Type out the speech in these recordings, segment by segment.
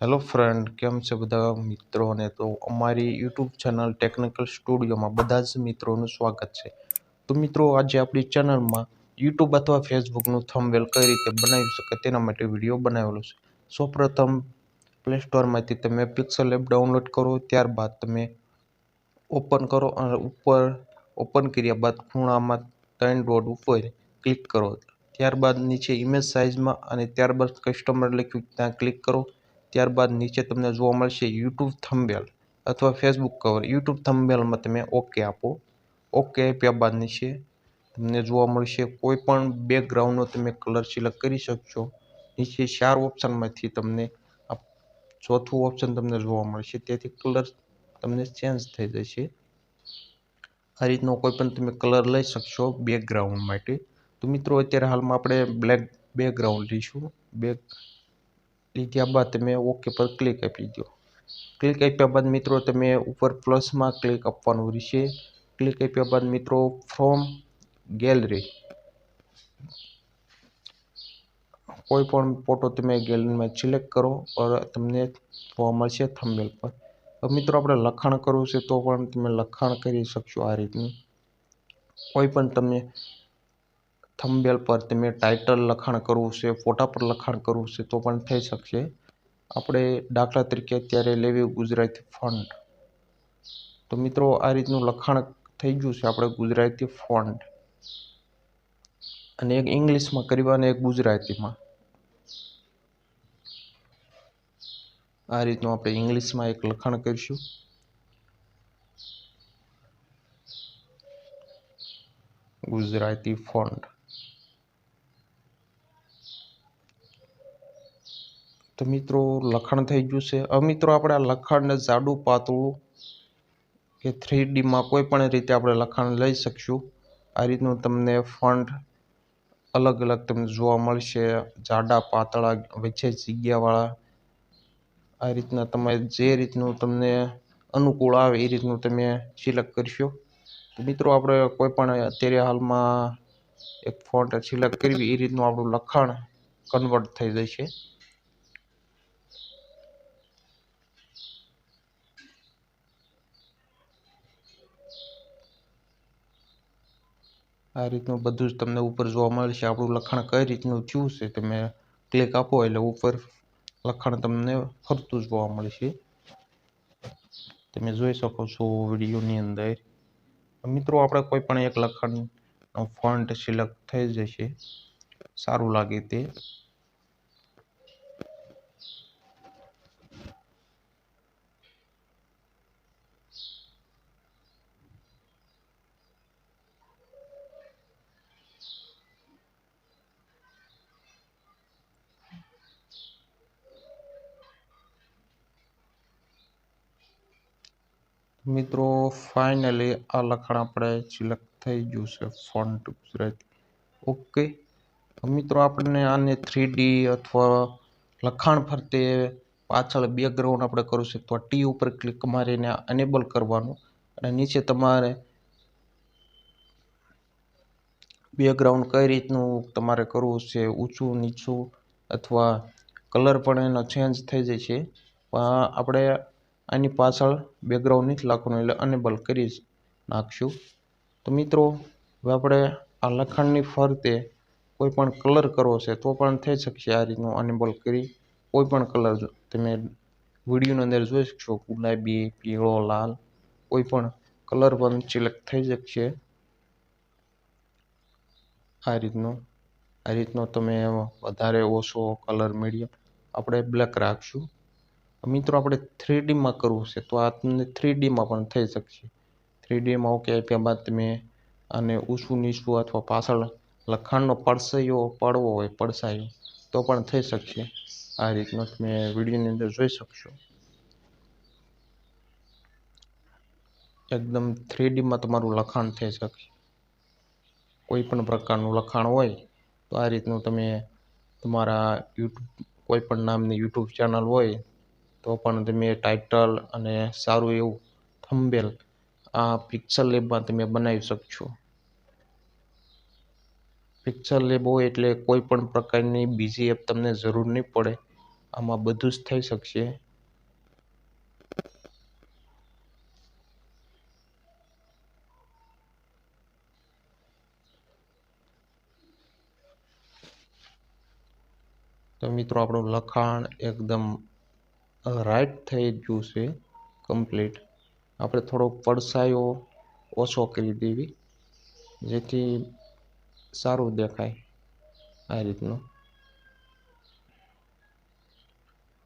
Hello friend કેમ છે બધા મિત્રોને? તો અમારી યુટ્યુબ ચેનલ ટેકનિકલ સ્ટુડિયોમાં બધા જ મિત્રોનું સ્વાગત છે. તો મિત્રો, આજે આપણી ચેનલમાં યુટ્યુબ અથવા ફેસબુકનું થંબવેલ કઈ રીતે બનાવી શકે તેના માટે વીડિયો બનાવેલો છે. સૌપ્રથમ પ્લે સ્ટોરમાંથી તમે પિક્સલ એપ ડાઉનલોડ કરો, ત્યારબાદ તમે ઓપન કરો અને ઉપર ઓપન કર્યા બાદ ખૂણામાં ત્રણ ડોટ ઉપર ક્લિક કરો. ત્યારબાદ નીચે ઇમેજ સાઇઝમાં અને ત્યારબાદ કસ્ટમર લખ્યું, ત્યાં ક્લિક કરો. ત્યારબાદ નીચે તમને જોવા મળશે યુટ્યુબ થંબેલ અથવા ફેસબુક કવર યુટ્યુબ થંબેલમાં તમે ઓકે આપો. ઓકે આપ્યા બાદ નીચે તમને જોવા મળશે કોઈ પણ બેકગ્રાઉન્ડનો તમે કલર સિલેક્ટ કરી શકશો. નીચે ચાર ઓપ્શનમાંથી તમને ચોથું ઓપ્શન તમને જોવા મળશે. તેથી કલર તમને ચેન્જ થઈ જશે. આ રીતનો કોઈ પણ તમે કલર લઈ શકશો બેકગ્રાઉન્ડ માટે. તો મિત્રો, અત્યારે હાલમાં આપણે બ્લેક બેકગ્રાઉન્ડ લઈશું. બેક લીધા બાદ તમે ઓકે પર ક્લિક આપી દો. ક્લિક આપ્યા બાદ મિત્રો તમે ઉપર પ્લસમાં ક્લિક આપવાનું રહેશે. ક્લિક આપ્યા બાદ મિત્રો ફ્રોમ ગેલેરી કોઈ પણ ફોટો તમે ગેલેરીમાં સિલેક્ટ કરો તમને જોવા મળશે થંબનેલ પર. મિત્રો આપણે લખાણ કરવું છે તો પણ તમે લખાણ કરી શકશો આ રીતનું. કોઈ પણ તમે થંબનેલ પર તમે ટાઇટલ લખાણ કરવું છે, ફોટા પર લખાણ કરવું છે, તો પણ થઈ શકશે. આપણે દાખલા તરીકે અત્યારે લેવી ગુજરાતી ફોન્ટ તો મિત્રો, આ રીતનું લખાણ થઈ ગયું છે આપણે ગુજરાતી ફોન્ટ અને એક ઇંગ્લિશમાં કરવા એક ગુજરાતીમાં. આ રીતનું આપણે ઇંગ્લિશમાં એક લખાણ કરીશું. ગુજરાતી ફોન્ટ તો મિત્રો, લખાણ થઈ ગયું છે. હવે મિત્રો, આપણે આ લખાણને જાડું પાતળું કે થ્રી ડીમાં કોઈ પણ રીતે આપણે લખાણ લઈ શકશું. આ રીતનું તમને ફંડ અલગ અલગ તમને જોવા મળશે. જાડા પાતળા વચ્ચે જગ્યાવાળા. આ રીતના તમે જે રીતનું તમને અનુકૂળ આવે એ રીતનું તમે સિલેક્ટ કરશો. તો મિત્રો, આપણે કોઈ પણ અત્યારે હાલમાં એક ફોન્ટ સિલેક્ટ કરવી, એ રીતનું આપણું લખાણ કન્વર્ટ થઈ જશે. આ રીતનું બધું જ તમને ઉપર જોવા મળશે. આપણું લખાણ કઈ રીતનું થયું છે તમે ક્લિક આપો એટલે ઉપર લખાણ તમને ફરતું જોવા મળશે. તમે જોઈ શકો છો વિડીયોની અંદર. મિત્રો, આપણે કોઈ પણ એક લખાણ ફોન્ટ સિલેક્ટ થઈ જશે. સારું લાગે તે. મિત્રો ફાઇનલી આ લખાણ આપણે સિલેક્ટ થઈ ગયું છે ફોન્ટ ગુજરાતી ઓકે મિત્રો, આપણને આને થ્રી અથવા લખાણ ફરતે પાછળ બેકગ્રાઉન્ડ આપણે કરવું છે, તો ટી ઉપર ક્લિક મારીને એનેબલ કરવાનું અને નીચે તમારે બેકગ્રાઉન્ડ કઈ રીતનું તમારે કરવું છે, ઊંચું, નીચું અથવા કલર પણ એનો ચેન્જ થઈ જાય છે. પણ આપણે આની પાછળ બેકગ્રાઉન્ડ નથી લખવાનું એટલે અનેબલ કરી નાખશું. તો મિત્રો, હવે આપણે આ લખાણની ફરતે કોઈ પણ કલર કરવો છે તો પણ થઈ શકશે આ રીતનું અનેબલ કરી. કોઈ પણ કલર તમે વિડીયોની અંદર જોઈ શકશો, ગુલાબી, પીળો, લાલ, કોઈ પણ કલર પણ સિલેક્ટ થઈ શકશે. આ રીતનો આ રીતનો તમે વધારે ઓછો કલર મીડિયમ આપણે બ્લેક રાખશું. મિત્રો, આપણે થ્રી ડીમાં કરવું છે, તો આ તમને થ્રી ડીમાં પણ થઈ શકશે. થ્રી ડીમાં ઓકે આપ્યા બાદ તમે આને ઊંચું, નીચું અથવા પાછળ લખાણનો પડસૈયો પડવો હોય, પડસાયો, તો પણ થઈ શકશે. આ રીતનો તમે વિડીયોની અંદર જોઈ શકશો. એકદમ થ્રી ડીમાં તમારું લખાણ થઈ શકશે. કોઈ પણ પ્રકારનું લખાણ હોય, તો આ રીતનું તમે તમારા યુટ્યુબ કોઈ પણ નામની યુટ્યુબ ચેનલ હોય તો પણ તમે ટાઇટલ અને સારું એવું થંબેલ આ પિક્સલ લેબમાં તમે બનાવી શકશો. પિક્સલ લેબ હોય એટલે કોઈ પણ પ્રકારની બીજી એપ તમને જરૂર નહીં પડે. આમાં બધું જ થઈ શકશે. તો મિત્રો આપણું લખાણ એકદમ રાઈટ થઈ ગયું છે કમ્પ્લીટ આપણે થોડોક પડછાયો ઓછો કરી દેવી, જેથી સારું દેખાય આ રીતનું.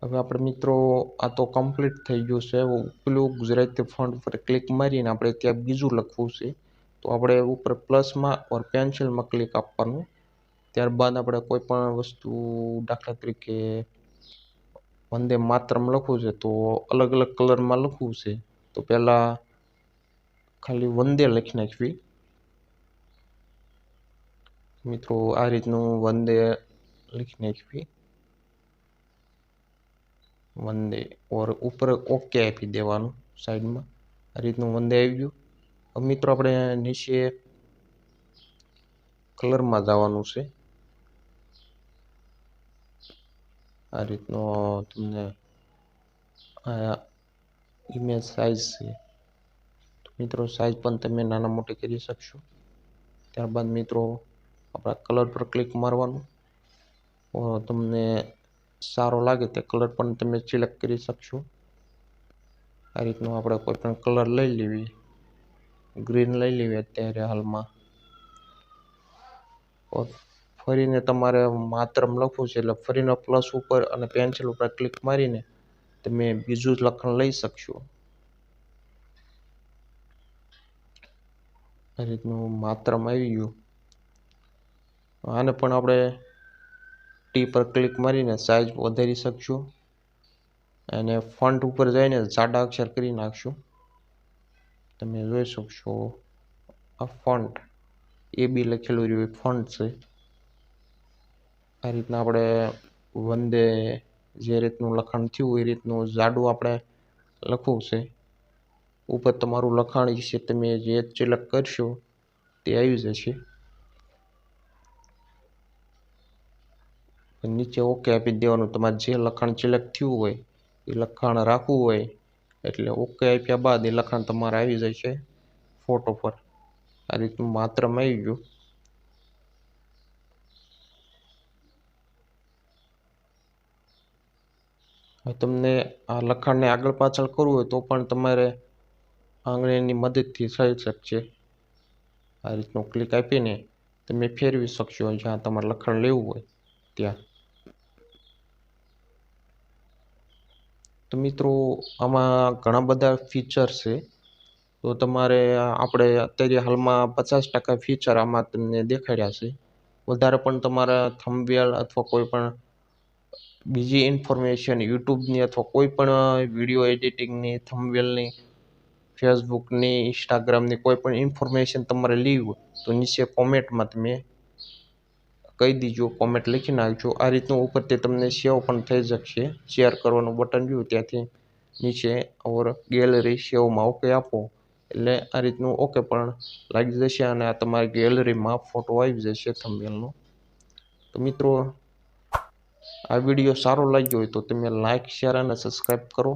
હવે આપણે મિત્રો, આ તો કમ્પ્લીટ થઈ ગયું છે. પેલું ગુજરાતી ફોન્ટ પર ક્લિક મારીને આપણે ત્યાં બીજું લખવું છે. તો આપણે ઉપર પ્લસમાં ઓર પેન્સિલમાં ક્લિક આપવાનું. ત્યારબાદ આપણે કોઈ પણ વસ્તુ દાખલા તરીકે વંદે માતરમ લખવું છે, તો અલગ અલગ કલરમાં લખવું છે. તો પહેલાં ખાલી વંદે લખી નાખવી. મિત્રો, આ રીતનું વંદે લખી નાખવી. વંદે, ઓર ઉપર ઓકે આપી દેવાનું સાઈડમાં. આ રીતનું વંદે આવી ગયું. મિત્રો, આપણે નીચે કલરમાં જવાનું છે. આ રીતનો તમને આ ઇમેજ સાઇઝ છે મિત્રો સાઇઝ પણ તમે નાના મોટી કરી શકશો ત્યારબાદ મિત્રો આપણા કલર પર ક્લિક મારવાનું તમને સારો લાગે તે કલર પણ તમે સિલેક્ટ કરી શકશો આ રીતનો આપણે કોઈ પણ કલર લઈ લેવી ગ્રીન લઈ લેવી અત્યારે હાલમાં ફરીને તમારે માત્રમ લખવું છે. એટલે ફરીને પ્લસ ઉપર અને પેન્સિલ ઉપર ક્લિક મારીને તમે બીજું લખાણ લઈ શકશો. આ રીતનું માત્રમ આવી ગયું. આને પણ આપણે ટી પર ક્લિક મારીને સાઇઝ વધારી શકશું. અને ફન્ટ ઉપર જઈને જાડા અક્ષર કરી નાખશું. તમે જોઈ શકશો આ ફન્ટ એ બી લખેલું રહ્યું. ફંડ છે. આ રીતના આપણે વંદે જે રીતનું લખાણ થયું, એ રીતનું જાડું આપણે લખવું છે. ઉપર તમારું લખાણ છે, તમે જે સિલેક્ટ કરશો, તે આવી જશે. નીચે ઓકે આપી દેવાનું. તમારે જે લખાણ સિલેક્ટ થયું હોય, એ લખાણ રાખવું હોય, એટલે ઓકે આપ્યા બાદ એ લખાણ તમારે આવી જશે ફોટો પર. આ રીતનું માત્રમાં આવી ગયું. હવે તમને આ લખાણને આગળ પાછળ કરવું હોય તો પણ તમારે આંગળીની મદદથી થઈ શકશે. આ રીતનું ક્લિક આપીને તમે ફેરવી શકશો જ્યાં તમારે લખાણ લેવું હોય ત્યાં. તો મિત્રો, આમાં ઘણા બધા ફીચર છે. તો તમારે આપણે અત્યારે હાલમાં પચાસ ટકા ફીચર આમાં તમને દેખાડ્યા છે. વધારે પણ તમારા થંબવેલ અથવા કોઈ પણ બીજી ઇન્ફોર્મેશન યુટ્યુબની અથવા કોઈ પણ વીડિયો એડિટિંગની થંબવેલની ફેસબુકની, ઇન્સ્ટાગ્રામની કોઈ પણ ઇન્ફોર્મેશન તમારે લેવી તો નીચે કોમેન્ટમાં તમે કહી દીજો કોમેન્ટ લખી નાખજો. આ રીતનું ઉપરથી તમને સેવ પણ થઈ શકશે શેર કરવાનું બટન જોયું ત્યાંથી નીચે ઓર ગેલેરી સેવમાં ઓકે આપો. એટલે આ રીતનું ઓકે પણ લાગી જશે અને આ તમારી ગેલેરીમાં ફોટો આવી જશે થંબનેલનો તો મિત્રો આ વીડિયો સારો લાગ્યો હોય તો તમે લાઇક શેર અને સબસ્ક્રાઈબ કરો.